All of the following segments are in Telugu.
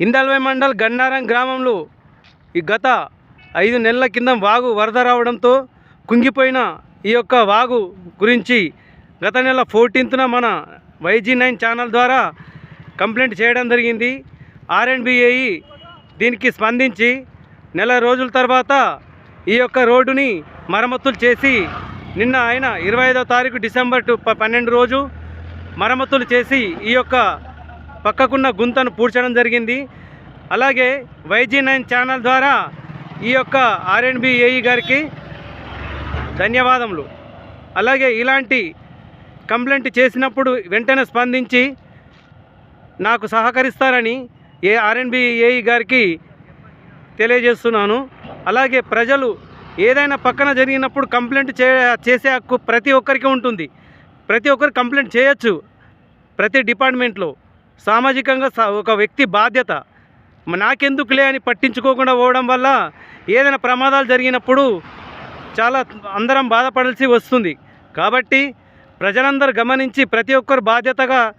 ఇందల్వై మండల్ గన్నారం గ్రామంలో ఈ గత ఐదు నెలల కింద వాగు వరద రావడంతో కుంగిపోయిన ఈ యొక్క వాగు గురించి గత నెల ఫోర్టీన్త్న మన వైజీ నైన్ ఛానల్ ద్వారా కంప్లైంట్ చేయడం జరిగింది. ఆర్ఎండ్బిఏఈ దీనికి స్పందించి నెల రోజుల తర్వాత ఈ యొక్క రోడ్డుని మరమ్మతులు చేసి నిన్న ఆయన ఇరవై ఐదో తారీఖు డిసెంబర్ టు ప- పన్నెండు రోజు మరమ్మతులు చేసి ఈ యొక్క పక్కకున్న గుంతను పూడ్చడం జరిగింది. అలాగే వైజీ నైన్ ఛానల్ ద్వారా ఈ యొక్క ఆర్ఎండ్బి ఏఈ గారికి ధన్యవాదములు. అలాగే ఇలాంటి కంప్లైంట్ చేసినప్పుడు వెంటనే స్పందించి నాకు సహకరిస్తారని ఏ ఆర్ఎన్బి ఏఈ గారికి తెలియజేస్తున్నాను. అలాగే ప్రజలు ఏదైనా పక్కన జరిగినప్పుడు కంప్లైంట్ చే చేసే హక్కు ప్రతి ఒక్కరికి ఉంటుంది. ప్రతి ఒక్కరు కంప్లైంట్ చేయొచ్చు ప్రతి డిపార్ట్మెంట్లో. సామాజికంగా స- ఒక వ్యక్తి బాధ్యత. నాకెందుకులే అని పట్టించుకోకుండా పోవడం వల్ల ఏదైనా ప్రమాదాలు జరిగినప్పుడు చాలా అందరం బాధపడాల్సి వస్తుంది. కాబట్టి ప్రజలందరూ గమనించి ప్రతి ఒక్కరు బాధ్యతగా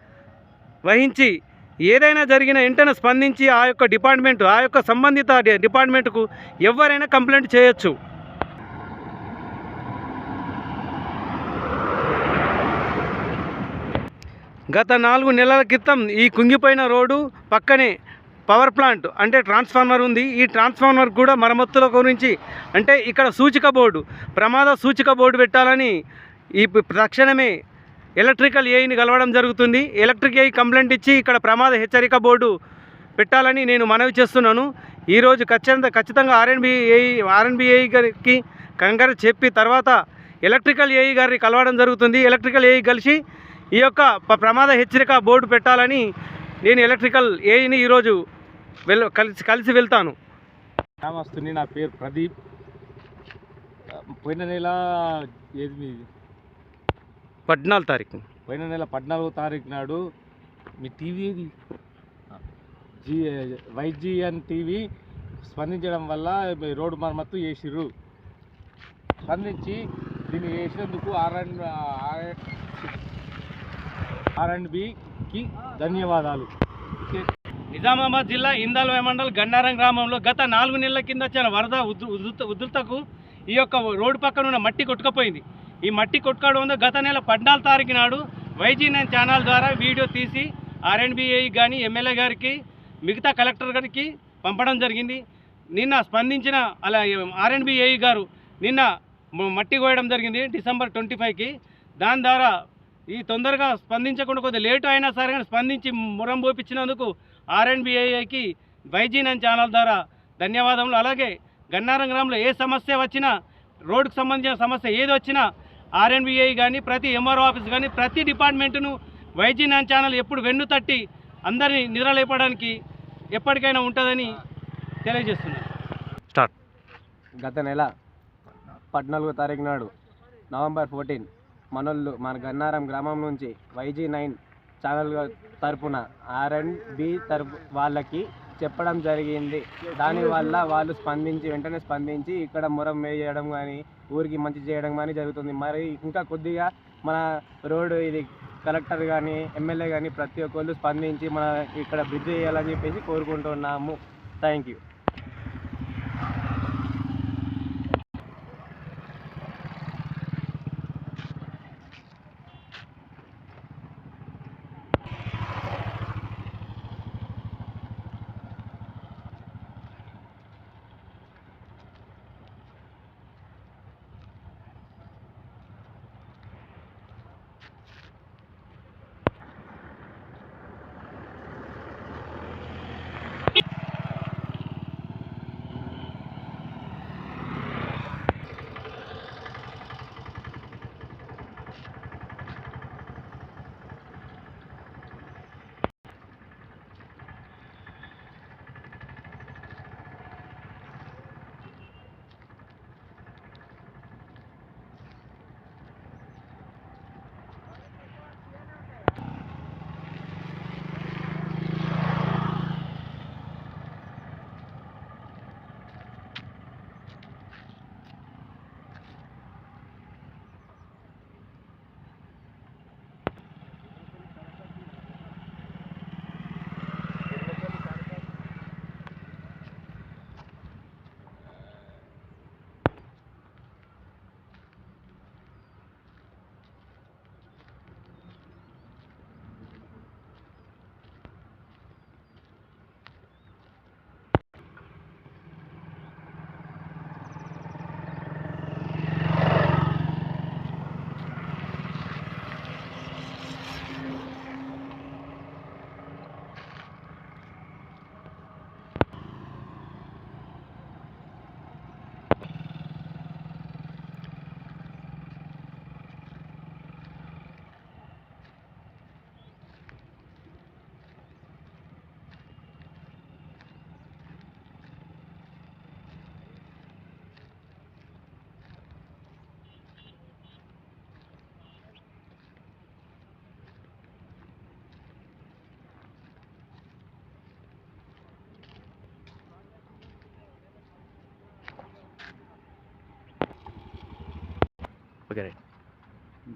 వహించి ఏదైనా జరిగిన వెంటనే స్పందించి ఆ యొక్క డిపార్ట్మెంట్ ఆ యొక్క సంబంధిత డిపార్ట్మెంట్కు ఎవరైనా కంప్లైంట్ చేయొచ్చు. గత నాలుగు నెలల క్రితం ఈ కుంగిపోయిన రోడ్డు పక్కనే పవర్ ప్లాంట్ అంటే ట్రాన్స్ఫార్మర్ ఉంది. ఈ ట్రాన్స్ఫార్మర్ కూడా మరమ్మతుల గురించి అంటే ఇక్కడ సూచిక బోర్డు ప్రమాద సూచిక బోర్డు పెట్టాలని ఈ తక్షణమే ఎలక్ట్రికల్ ఏఐని కలవడం జరుగుతుంది. ఎలక్ట్రిక్ ఏఐ కంప్లైంట్ ఇచ్చి ఇక్కడ ప్రమాద హెచ్చరిక బోర్డు పెట్టాలని నేను మనవి చేస్తున్నాను. ఈరోజు ఖచ్చితంగా ఖచ్చితంగా ఆర్ఎన్బి ఏఐ ఆర్ఎన్బి గారికి కంగారు చెప్పి తర్వాత ఎలక్ట్రికల్ ఏఐ గారిని కలవడం జరుగుతుంది. ఎలక్ట్రికల్ ఏఐ కలిసి ఈ యొక్క ప్రమాద హెచ్చరిక బోర్డు పెట్టాలని నేను ఎలక్ట్రికల్ ఏఈని ఈరోజు వెల్ కలిసి కలిసి వెళ్తాను. గ్రామస్తుని నా పేరు ప్రదీప్. పోయిన నెల ఏది మీది? పద్నాలుగు తారీఖు. పోయిన నెల పద్నాలుగో తారీఖు నాడు మీ టీవీ ఏది? జీ వైజీఎన్ టీవీ స్పందించడం వల్ల మీ రోడ్డు మరమ్మత్తు చేసిర్రు. స్పందించి దీన్ని చేసినందుకు ఆర్ అండ్ ఆర్ అండ్ బికి ధన్యవాదాలు. నిజామాబాద్ జిల్లా ఇందాల మండల్ గన్నారం గ్రామంలో గత నాలుగు నెలల కింద వచ్చిన వరద ఉధృ ఉధృతకు ఈ యొక్క రోడ్డు పక్కన ఉన్న మట్టి కొట్టుకపోయింది. ఈ మట్టి కొట్టుకోవడం వల్ల గత నెల పద్నాలుగు తారీఖు నాడు వైజీ నైన్ ఛానల్ ద్వారా వీడియో తీసి ఆర్ఎన్బిఐ కానీ ఎమ్మెల్యే గారికి మిగతా కలెక్టర్ గారికి పంపడం జరిగింది. నిన్న స్పందించిన అలా ఆర్ఎన్బిఐ గారు నిన్న మట్టి కోయడం జరిగింది డిసెంబర్ ట్వంటీ ఫైవ్కి. దాని ద్వారా ఈ తొందరగా స్పందించకుండా కొద్దిగా లేటు అయినా సరే కానీ స్పందించి మురం పోపించినందుకు ఆర్ఎన్బిఐకి వైజీ నైన్ ఛానల్ ద్వారా ధన్యవాదములు. అలాగే గన్నారం గ్రామంలో ఏ సమస్య వచ్చినా రోడ్డుకు సంబంధించిన సమస్య ఏది వచ్చినా ఆర్ఎన్బిఐ కానీ ప్రతి ఎంఆర్ఓ ఆఫీస్ కానీ ప్రతి డిపార్ట్మెంటును వైజీ నైన్ ఛానల్ ఎప్పుడు వెన్ను తట్టి అందరినీ నిద్రలేపడానికి ఎప్పటికైనా ఉంటుందని తెలియజేస్తున్నాను. స్టార్ట్. గత నెల పద్నాలుగో తారీఖు నాడు నవంబర్ ఫోర్టీన్ మనోళ్ళు మన గన్నారం గ్రామం నుంచి వైజీ నైన్ ఛానల్ తరపున ఆర్ అండ్ బి తరపు వాళ్ళకి చెప్పడం జరిగింది. దానివల్ల వాళ్ళు స్పందించి వెంటనే స్పందించి ఇక్కడ మురం వేయడం కానీ ఊరికి మంచి చేయడం కానీ జరుగుతుంది. మరి ఇంకా కొద్దిగా మన రోడ్డు ఇది కలెక్టర్ కానీ ఎమ్మెల్యే కానీ ప్రతి ఒక్కళ్ళు స్పందించి మన ఇక్కడ బ్రిడ్జ్ చేయాలని చెప్పేసి కోరుకుంటున్నాము. Thank you.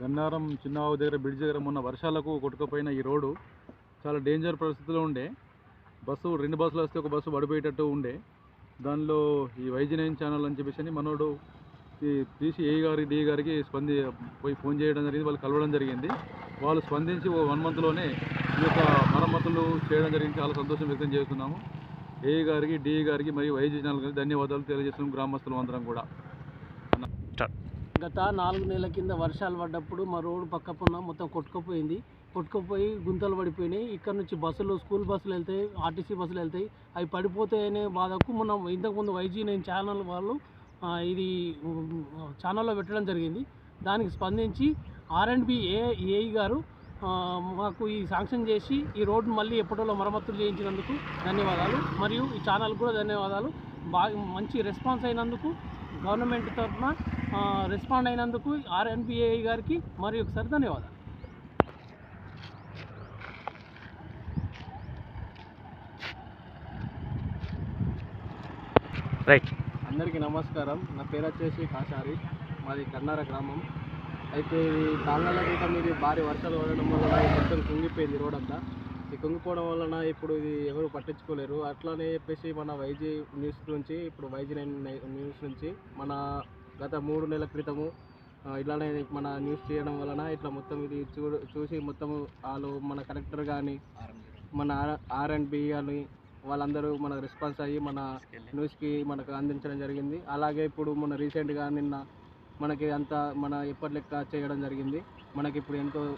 గన్నారం చిన్నావు దగ్గర బ్రిడ్జ్ దగ్గర మొన్న వర్షాలకు కొట్టుకుపోయిన ఈ రోడ్డు చాలా డేంజర్ పరిస్థితిలో ఉండే. బస్సు రెండు బస్సులు వస్తే ఒక బస్సు పడిపోయేటట్టు ఉండే. దానిలో ఈ వైజీ ఛానల్ అని చెప్పేసి మనోడు ఈ తీసి ఏ గారి డి గారికి స్పంది పోయి ఫోన్ చేయడం జరిగింది. వాళ్ళు కలవడం జరిగింది. వాళ్ళు స్పందించి ఓ వన్ మంత్లోనే ఈ యొక్క మరమ్మతులు చేయడం జరిగింది. చాలా సంతోషం వ్యక్తం చేస్తున్నాము. ఏ గారికి డి గారికి మరియు వైజీ ఛానల్ గారికి ధన్యవాదాలు తెలియజేస్తున్నాం గ్రామస్తులం అందరం కూడా. గత నాలుగు నెలల కింద వర్షాలు పడ్డప్పుడు మా రోడ్డు పక్కపున్న మొత్తం కొట్టుకుపోయింది. కొట్టుకుపోయి గుంతలు పడిపోయినాయి. ఇక్కడ నుంచి బస్సులు స్కూల్ బస్సులు వెళ్తాయి ఆర్టీసీ బస్సులు వెళ్తాయి. అవి పడిపోతాయనే బాధకు మనం ఇంతకుముందు వైజీ నేను ఛానల్ వాళ్ళు ఇది ఛానల్లో పెట్టడం జరిగింది. దానికి స్పందించి R and B A AE గారు మాకు ఈ శాంక్షన్ చేసి ఈ రోడ్డు మళ్ళీ ఎప్పటిలో మరమ్మతులు చేయించినందుకు ధన్యవాదాలు. మరియు ఈ ఛానల్ కూడా ధన్యవాదాలు. బాగా మంచి రెస్పాన్స్ అయినందుకు గవర్నమెంట్ తరఫున రెస్పాండ్ అయినందుకు ఆర్ఎన్బిఏ గారికి మరి ఒకసారి ధన్యవాదాలు. రైట్ అందరికీ నమస్కారం. నా పేరు వచ్చేసి కాశారి. మాది కన్నార గ్రామం. అయితే ఇది కాలాల క్రితం ఇది భారీ వర్షాలు పడడం వలన మొత్తం కుంగిపోయింది రోడ్ అంతా. ఈ కుంగిపోవడం వలన ఇప్పుడు ఇది ఎవరు పట్టించుకోలేరు. అట్లానే చెప్పేసి మన వైజీ న్యూస్ నుంచి ఇప్పుడు వైజీ నైన్ న్యూస్ నుంచి మన గత మూడు నెలల క్రితము ఇట్లానే మన న్యూస్ చేయడం వలన ఇట్లా మొత్తం ఇది చూ చూసి మొత్తం వాళ్ళు మన కలెక్టర్ కానీ మన ఆర్ అండ్ బి కానీ వాళ్ళందరూ మన రెస్పాన్స్ అయ్యి మన న్యూస్కి మనకు అందించడం జరిగింది. అలాగే ఇప్పుడు మన రీసెంట్గా నిన్న మనకి అంతా మన ఎప్పటి లెక్క చేయడం జరిగింది. మనకి ఇప్పుడు ఎంతో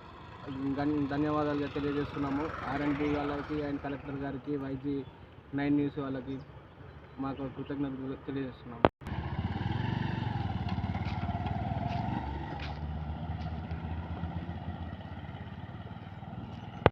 ధన్- ధన్యవాదాలు తెలియజేస్తున్నాము. ఆర్ఎన్బి వాళ్ళకి అండ్ కలెక్టర్ గారికి వైజీ నైన్ న్యూస్ వాళ్ళకి మాకు కృతజ్ఞతలు తెలియజేస్తున్నాము.